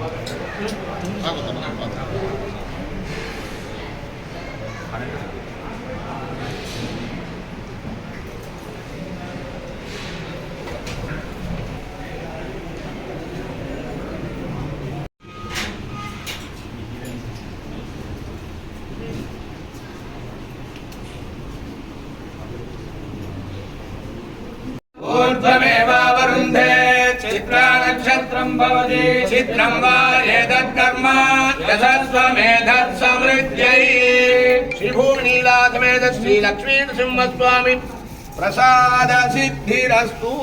하고 넘어갈 것 같아. भवति छिद्रं वा एतत्कर्म यशस्व मेधत् समृद्ध्यै श्रीभूनीलाथमेध श्रीलक्ष्मीनृसिंहस्वामि प्रसादसिद्धिरस्तु।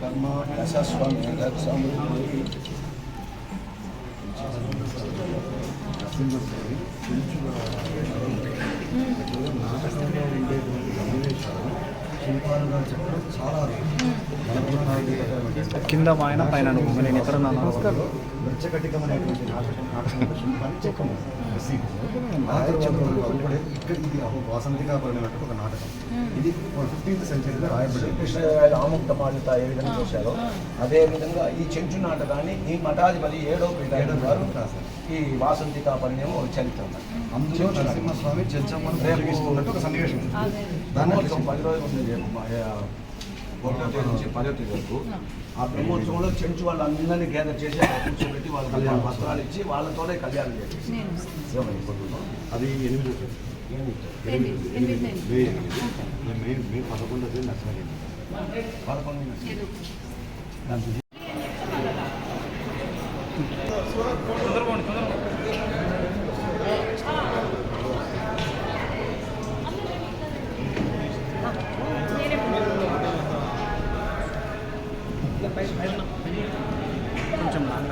कर्मा यशस्व శిల్పాలు చెప్పడం చాలా కింద మా ఆయన పైన నువ్వు నేను ఎక్కడ వాసంతిగా పరిణినట్టు ఒక నాటకం ఇది ఫిఫ్టీన్త్ సెంచరీలో రాయబడింది కృష్ణదేవరాయలు ఆముక్త మాలిత ఏ విధంగా చేశారో అదే. విధంగా ఈ చెంచు నాటకాన్ని ఈ మఠాధిపతి ఏడో పీఠాధిపతి గారు ఈ వాసంతికా పరిణయం ఒక చరిత్ర. అందులో నరసింహస్వామి చెంచమ్మను ప్రేమిస్తున్నట్టు ఒక సన్నివేశం. దాన్ని పది రోజులు ఉంది రేపు. ఒకటో తేదీ నుంచి పదో తేదీ వరకు ఆ బ్రహ్మోత్సవంలో చెంచు వాళ్ళందరినీ గ్యాదర్ చేసి కూర్చోబెట్టి వాళ్ళకి వస్త్రాలు ఇచ్చి వాళ్ళతోనే కళ్యాణం చేసి అది ఎనిమిది మే ఎనిమిది. మే పదకొండో తేదీ నరసింహ పదకొండు కొంచెం లాంగ్